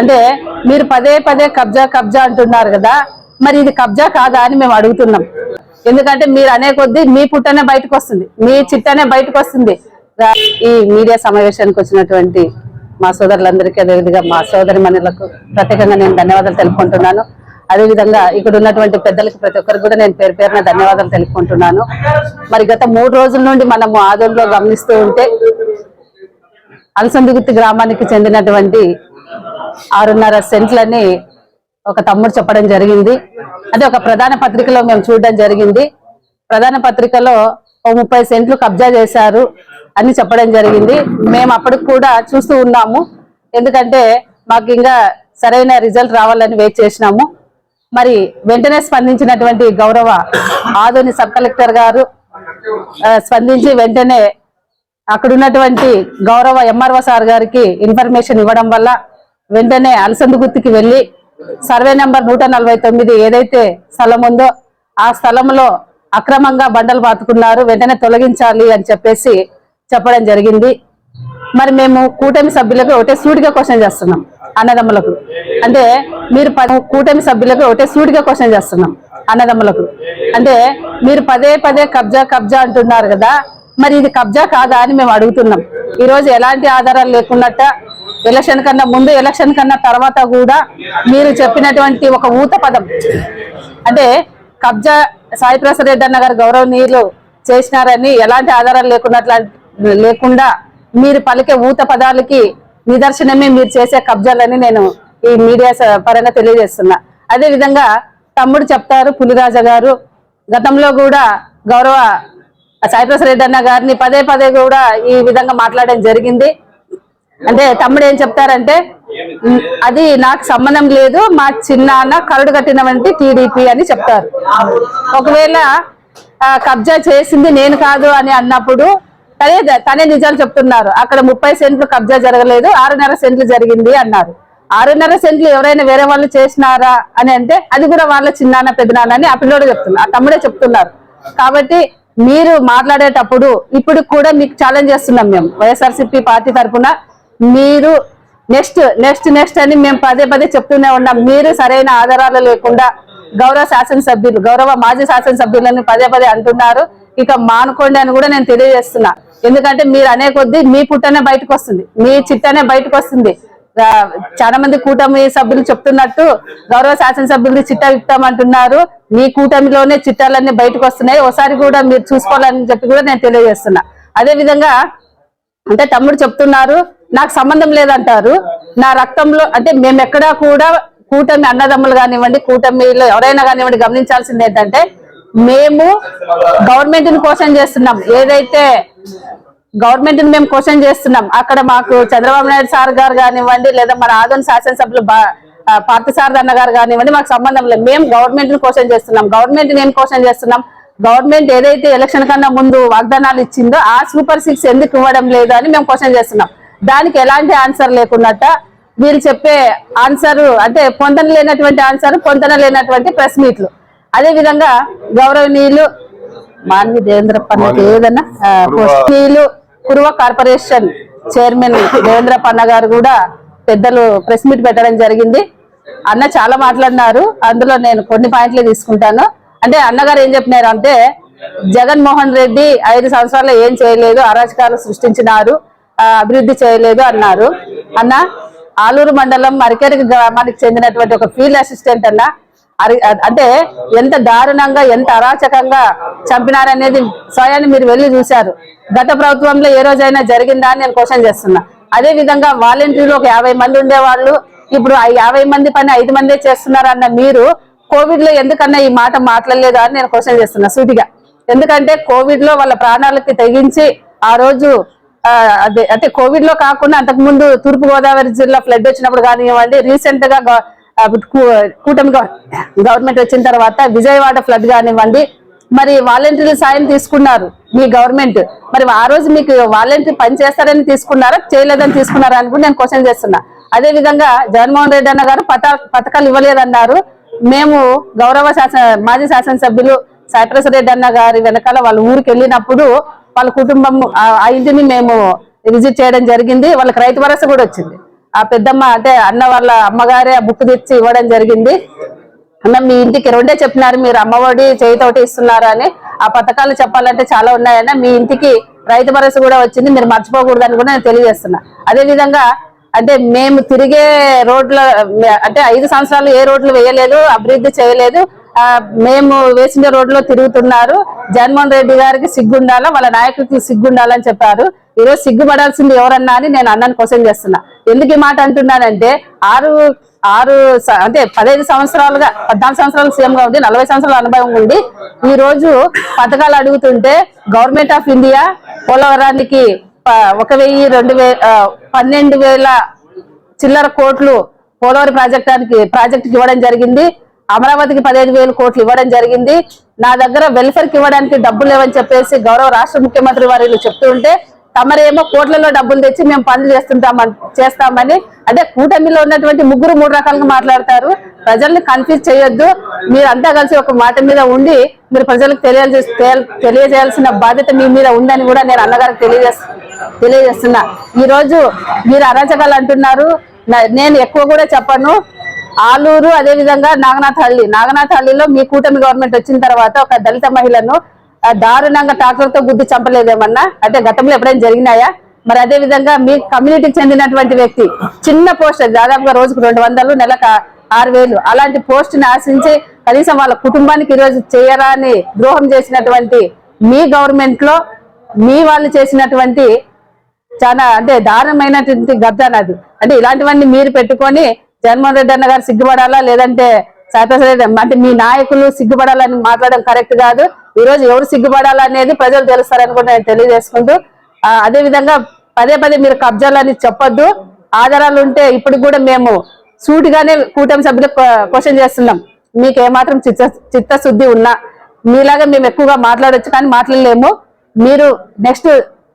అంటే మీరు పదే పదే కబ్జా కబ్జా అంటున్నారు కదా మరి ఇది కబ్జా కాదా అని మేము అడుగుతున్నాం. ఎందుకంటే మీరు అనే కొద్దీ మీ పుట్టనే బయటకు వస్తుంది మీ చిట్టనే బయటకు వస్తుంది ఈ మీడియా సమావేశానికి వచ్చినటువంటి మా సోదరులందరికీ అదేవిధంగా మా సోదరి మనులకు ప్రత్యేకంగా నేను ధన్యవాదాలు తెలుపుకుంటున్నాను. అదేవిధంగా ఇక్కడ ఉన్నటువంటి పెద్దలకు ప్రతి ఒక్కరికి కూడా నేను పేరు పేరున ధన్యవాదాలు తెలుపుకుంటున్నాను. మరి గత మూడు రోజుల నుండి మనము ఆదోళనలో గమనిస్తూ ఉంటే అలసందుగుత్తి గ్రామానికి చెందినటువంటి ఆరున్నర సెంట్లని ఒక తమ్ముడు చెప్పడం జరిగింది. అదే ఒక ప్రధాన పత్రికలో మేము చూడడం జరిగింది. ప్రధాన పత్రికలో ఓ ముప్పై సెంట్లు కబ్జా చేశారు అని చెప్పడం జరిగింది. మేము అప్పటికి కూడా చూస్తూ ఉన్నాము. ఎందుకంటే మాకు ఇంకా సరైన రిజల్ట్ రావాలని వెయిట్ చేసినాము. మరి వెంటనే స్పందించినటువంటి గౌరవ ఆదోని సబ్ కలెక్టర్ గారు స్పందించి వెంటనే అక్కడ ఉన్నటువంటి గౌరవ ఎంఆర్ఓ సార్ గారికి ఇన్ఫర్మేషన్ ఇవ్వడం వల్ల వెంటనే అలసందుగుత్తికి వెళ్ళి సర్వే నెంబర్ నూట నలభై తొమ్మిది ఏదైతే స్థలం ఉందో ఆ స్థలంలో అక్రమంగా బండలు పాతుకున్నారు వెంటనే తొలగించాలి అని చెప్పేసి చెప్పడం జరిగింది. మరి మేము కూటమి సభ్యులకు ఒకటే సూటిగా క్వశ్చన్ చేస్తున్నాం అన్నదమ్ములకు. అంటే మీరు ప- కూటమి సభ్యులకు ఒకటే సూటిగా క్వశ్చన్ చేస్తున్నాం అన్నదమ్ములకు. అంటే మీరు పదే పదే కబ్జా కబ్జా అంటున్నారు కదా మరి ఇది కబ్జా కాదా అని మేము అడుగుతున్నాం. ఈరోజు ఎలాంటి ఆధారాలు లేకున్నట్ట ఎలక్షన్ కన్నా ముందు ఎలక్షన్ కన్నా తర్వాత కూడా మీరు చెప్పినటువంటి ఒక ఊత పదం. అంటే కబ్జా సాయిప్రసాద్ రెడ్డి అన్న గారు గౌరవనీయులు చేసినారని ఎలాంటి ఆధారాలు లేకున్నట్ల లేకుండా మీరు పలికే ఊత పదాలకి నిదర్శనమే మీరు చేసే కబ్జాలని నేను ఈ మీడియా పరంగా తెలియజేస్తున్నా. అదే విధంగా తమ్ముడు చెప్తారు పులిరాజ గారు గతంలో కూడా గౌరవ సాయిప్రసాద్ రెడ్డి అన్న గారిని పదే పదే కూడా ఈ విధంగా మాట్లాడడం జరిగింది. అంటే తమ్ముడు ఏం చెప్తారంటే అది నాకు సంబంధం లేదు మా చిన్నాన్న కరుడు కట్టినవంటి టీడీపీ అని చెప్తారు. ఒకవేళ కబ్జా చేసింది నేను కాదు అని అన్నప్పుడు తనే తనే నిజాలు చెప్తున్నారు. అక్కడ ముప్పై సెంట్లు కబ్జా జరగలేదు ఆరున్నర సెంట్లు జరిగింది అన్నారు. ఆరున్నర సెంట్లు ఎవరైనా వేరే వాళ్ళు చేసినారా అని అంటే అది కూడా వాళ్ళ చిన్నాన్న పెద్దనాన్న అని ఆ పిల్లోడు చెప్తున్నారు ఆ తమ్ముడే చెప్తున్నారు. కాబట్టి మీరు మాట్లాడేటప్పుడు ఇప్పుడు కూడా మీకు ఛాలెంజ్ చేస్తున్నాం మేము. వైఎస్ఆర్సీపీ పార్టీ తరఫున మీరు నెక్స్ట్ నెక్స్ట్ నెక్స్ట్ అని మేము పదే పదే చెప్తూనే ఉన్నాం. మీరు సరైన ఆధారాలు లేకుండా గౌరవ శాసనసభ్యులు గౌరవ మాజీ శాసనసభ్యులను పదే పదే అంటున్నారు. ఇక మానుకోండి అని కూడా నేను తెలియజేస్తున్నా. ఎందుకంటే మీరు అనే కొద్దీ మీ పుట్టనే బయటకు వస్తుంది మీ చిట్టనే బయటకు వస్తుంది చాలా మంది కూటమి సభ్యులు చెప్తున్నట్టు గౌరవ శాసనసభ్యులు చిట్టా ఇస్తామంటున్నారు మీ కూటమిలోనే చిట్టాలన్నీ బయటకు వస్తున్నాయి ఒకసారి కూడా మీరు చూసుకోవాలని చెప్పి కూడా నేను తెలియజేస్తున్నా. అదే విధంగా అంటే తమ్ముడు చెప్తున్నారు నాకు సంబంధం లేదంటారు. నా రక్తంలో అంటే మేము ఎక్కడా కూడా కూటమి అన్నదమ్ములు కానివ్వండి కూటమిలో ఎవరైనా కానివ్వండి గమనించాల్సింది ఏంటంటే మేము గవర్నమెంట్ని క్వశ్చన్ చేస్తున్నాం. ఏదైతే గవర్నమెంట్ని మేము క్వశ్చన్ చేస్తున్నాం అక్కడ మాకు చంద్రబాబు నాయుడు సార్ గారు కానివ్వండి లేదా మన ఆదోని శాసనసభ్యులు బా- పార్థసారథి అన్న గారు కానివ్వండి మాకు సంబంధం లేదు. మేము గవర్నమెంట్ని క్వశ్చన్ చేస్తున్నాం. గవర్నమెంట్ నేను ఏం క్వశ్చన్ చేస్తున్నాం. గవర్నమెంట్ ఏదైతే ఎలక్షన్ కన్నా ముందు వాగ్దానాలు ఇచ్చిందో ఆ సూపర్ సిక్స్ ఎందుకు ఇవ్వడం లేదు అని మేము క్వశ్చన్ చేస్తున్నాం. దానికి ఎలాంటి ఆన్సర్ లేకున్నట్ట వీళ్ళు చెప్పే ఆన్సర్ అంటే పొందన లేనటువంటి ఆన్సర్ పొందన లేనటువంటి ప్రెస్ మీట్లు అదే విధంగా గౌరవనీయులు మాన్వి దేవేంద్రప్ప ఏదన్నా పోస్టీలు కురువ కార్పొరేషన్ చైర్మన్ దేవేంద్రప్ప అన్న గారు కూడా పెద్దలు ప్రెస్ మీట్ పెట్టడం జరిగింది. అన్న చాలా మాట్లాడినారు. అందులో నేను కొన్ని పాయింట్లు తీసుకుంటాను. అంటే అన్నగారు ఏం చెప్పినారు అంటే జగన్మోహన్ రెడ్డి ఐదు సంవత్సరాల్లో ఏం చేయలేదు అరాచకాలు సృష్టించినారు. అభివృద్ధి చేయలేదు అన్నారు. అన్న ఆలూరు మండలం మరికేరి గ్రామానికి చెందినటువంటి ఒక ఫీల్డ్ అసిస్టెంట్ అన్న అరి- అంటే ఎంత దారుణంగా ఎంత అరాచకంగా చంపినారనేది స్వయాన్ని మీరు వెళ్ళి చూశారు. గత ప్రభుత్వంలో ఏ రోజైనా జరిగిందా అని నేను క్వశ్చన్ చేస్తున్నా. అదే విధంగా వాలంటీర్లు ఒక యాభై మంది ఉండేవాళ్ళు ఇప్పుడు ఆ యాభై మంది పని ఐదు మందే చేస్తున్నారన్న మీరు కోవిడ్లో ఎందుకన్నా ఈ మాట మాట్లాడలేదు అని నేను క్వశ్చన్ చేస్తున్నా సూటిగా. ఎందుకంటే కోవిడ్లో వాళ్ళ ప్రాణాలకి తెగించి ఆ రోజు అదే అంటే కోవిడ్లో కాకుండా అంతకు ముందు తూర్పు గోదావరి జిల్లా ఫ్లడ్ వచ్చినప్పుడు కానివ్వండి రీసెంట్గా కూటమి గవర్నమెంట్ వచ్చిన తర్వాత విజయవాడ ఫ్లడ్ కానివ్వండి మరి వాలంటీర్ల సాయం తీసుకున్నారు మీ గవర్నమెంట్ మరి ఆ రోజు మీకు వాలంటీర్ పని చేస్తారని తీసుకున్నారా చేయలేదని తీసుకున్నారా అని కూడా నేను క్వశ్చన్ చేస్తున్నా. అదే విధంగా జగన్మోహన్ రెడ్డి అన్న గారు పథకాలు ఇవ్వలేదన్నారు. మేము గౌరవ శాసన మాజీ శాసనసభ్యులు సభ్యులు రెడ్డి అన్న గారి వెనకాల వాళ్ళ ఊరికి వెళ్ళినప్పుడు వాళ్ళ కుటుంబం ఆ ఇంటిని మేము విజిట్ చేయడం జరిగింది. వాళ్ళకి రైతు భరోసా కూడా వచ్చింది. ఆ పెద్దమ్మ అంటే అన్న వాళ్ళ అమ్మగారే ఆ బుక్ తెచ్చి ఇవ్వడం జరిగింది. అన్న మీ ఇంటికి రెండే చెప్పినారు మీరు అమ్మఒడి చేయితోటి ఇస్తున్నారు అని. ఆ పథకాలు చెప్పాలంటే చాలా ఉన్నాయన్న. మీ ఇంటికి రైతు భరోసా కూడా వచ్చింది. మీరు మర్చిపోకూడదని కూడా నేను తెలియజేస్తున్నా. అదే విధంగా అంటే మేము తిరిగే రోడ్ల అంటే ఐదు సంవత్సరాలు ఏ రోడ్లు వేయలేదు అభివృద్ధి చేయలేదు. మేము వేసిన రోడ్లో తిరుగుతున్నారు. జగన్మోహన్ రెడ్డి గారికి సిగ్గుండాలా? వాళ్ళ నాయకుడికి సిగ్గుండాలని చెప్పారు. ఈ రోజు సిగ్గుపడాల్సింది ఎవరన్నా అని నేను అన్నాను క్వశ్చన్ చేస్తున్నా. ఎందుకు ఈ మాట అంటున్నానంటే ఆరు ఆరు స- అంటే పదహైదు సంవత్సరాలుగా పద్నాలుగు సంవత్సరాలు సీఎంగా ఉంది నలభై సంవత్సరాల అనుభవం ఉంది ఈ రోజు పథకాలు అడుగుతుంటే గవర్నమెంట్ ఆఫ్ ఇండియా పోలవరానికి ఒక వెయ్యి రెండు వే పన్నెండు వేల చిల్లర కోట్లు పోలవరం ప్రాజెక్టానికి ప్రాజెక్టుకి ఇవ్వడం జరిగింది. అమరావతికి పదిహేను వేలు కోట్లు ఇవ్వడం జరిగింది. నా దగ్గర వెల్ఫేర్కి ఇవ్వడానికి డబ్బులు లేవని చెప్పేసి గౌరవ రాష్ట్ర ముఖ్యమంత్రి వారు చెప్తుంటే తమరేమో కోట్లలో డబ్బులు తెచ్చి మేము పనులు చేస్తుంటామని చేస్తామని అదే కూటమిలో ఉన్నటువంటి ముగ్గురు మూడు రకాలుగా మాట్లాడతారు. ప్రజల్ని కన్ఫ్యూజ్ చేయొద్దు. మీరు అంతా కలిసి ఒక మాట మీద ఉండి మీరు ప్రజలకు తెలియజే తెలియజేయాల్సిన బాధ్యత మీ మీద ఉందని కూడా నేను అన్నగారికి తెలియజేస్తా తెలియజేస్తున్నా. ఈ రోజు మీరు అరాచకాలు అంటున్నారు. నేను ఎక్కువ కూడా చెప్పను. ఆలూరు అదేవిధంగా నాగనాథహల్లి నాగనాథహల్లిలో మీ కూటమి గవర్నమెంట్ వచ్చిన తర్వాత ఒక దళిత మహిళను దారుణంగా ట్రాక్టర్తో గుద్ది చంపలేదేమన్నా? అంటే గతంలో ఎప్పుడైనా జరిగినాయా? మరి అదే విధంగా మీ కమ్యూనిటీకి చెందినటువంటి వ్యక్తి చిన్న పోస్ట్ దాదాపుగా రోజుకు రెండు వందలు నెలకు ఆరు వేలు అలాంటి పోస్టుని ఆశించి కనీసం వాళ్ళ కుటుంబానికి ఈరోజు చేయరా అని ద్రోహం చేసినటువంటి మీ గవర్నమెంట్లో మీ వాళ్ళు చేసినటువంటి చాలా అంటే దారుణమైనటువంటి గద్దానది అంటే ఇలాంటివన్నీ మీరు పెట్టుకొని జగన్మోహన్ రెడ్డి అన్న గారు సిగ్గుపడాలా? లేదంటే సాయిప్రసాద్ అంటే మీ నాయకులు సిగ్గుపడాలని మాట్లాడడం కరెక్ట్ కాదు. ఈ రోజు ఎవరు సిగ్గుపడాలా అనేది ప్రజలు తెలుస్తారని కూడా నేను తెలియజేసుకుంటూ అదే విధంగా పదే పదే మీరు కబ్జాలని చెప్పొద్దు. ఆధారాలు ఉంటే ఇప్పుడు కూడా మేము సూటిగానే కూటమి సభ్యులు క్వశ్చన్ చేస్తున్నాం. మీకు ఏమాత్రం చిత్త చిత్తశుద్ధి ఉన్నా మీలాగా మేము ఎక్కువగా మాట్లాడొచ్చు కానీ మాట్లాడలేము. మీరు నెక్స్ట్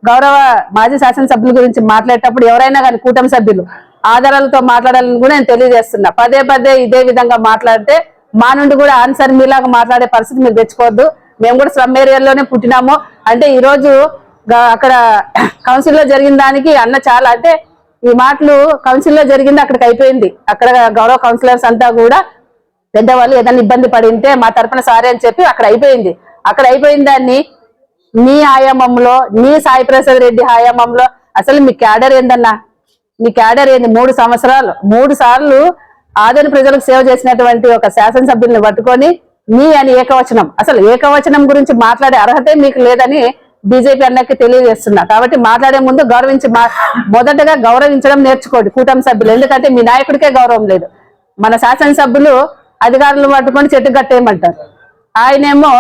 గౌరవ మాజీ శాసనసభ్యుల గురించి మాట్లాడేటప్పుడు ఎవరైనా కానీ కూటమి సభ్యులు ఆధారాలతో మాట్లాడాలని కూడా నేను తెలియజేస్తున్నా. పదే పదే ఇదే విధంగా మాట్లాడితే మా నుండి కూడా ఆన్సర్ మీలాగా మాట్లాడే పరిస్థితి మీరు తెచ్చుకోవద్దు. మేము కూడా స్లమ్ ఏరియాలోనే పుట్టినాము. అంటే ఈరోజు అక్కడ కౌన్సిల్లో జరిగిన దానికి అన్న చాలా అంటే ఈ మాటలు కౌన్సిల్లో జరిగింది అక్కడికి అయిపోయింది. అక్కడ గౌరవ కౌన్సిలర్స్ అంతా కూడా పెద్దవాళ్ళు ఏదైనా ఇబ్బంది పడింటే మా తరపున సారీ అని చెప్పి అక్కడ అయిపోయింది. అక్కడ అయిపోయిన దాన్ని మీ ఆయామంలో మీ సాయి ప్రసాద్ రెడ్డి ఆయామంలో అసలు మీ క్యాడర్ ఏందన్నా? మీ క్యాడర్ ఏంది? మూడు సంవత్సరాలు. మూడు సార్లు ఆదరణ ప్రజలకు సేవ చేసినటువంటి ఒక శాసనసభ్యుల్ని పట్టుకొని మీ అని ఏకవచనం. అసలు ఏకవచనం గురించి మాట్లాడే అర్హతే మీకు లేదని బీజేపీ అన్నకి తెలియజేస్తున్నా. కాబట్టి మాట్లాడే ముందు గౌరవించి మా మొదటగా గౌరవించడం నేర్చుకోండి కూటమి సభ్యులు. ఎందుకంటే మీ నాయకుడికే గౌరవం లేదు. మన శాసనసభ్యులు అధికారులు పట్టుకొని చెట్టు కట్టేయమంటారు. ఆయనేమో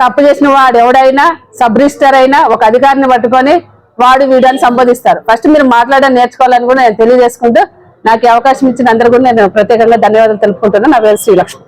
తప్పు చేసిన వాడు ఎవడైనా సబ్ రిజిస్టర్ అయినా ఒక అధికారిని పట్టుకొని వాడు వీడు అని సంబోధిస్తారు. ఫస్ట్ మీరు మాట్లాడడం నేర్చుకోవాలని కూడా నేను తెలియజేసుకుంటూ నాకు అవకాశం ఇచ్చిన అందరు కూడా నేను ప్రత్యేకంగా ధన్యవాదాలు తెలుపుకుంటున్నాను. నా పేరు శ్రీలక్ష్మి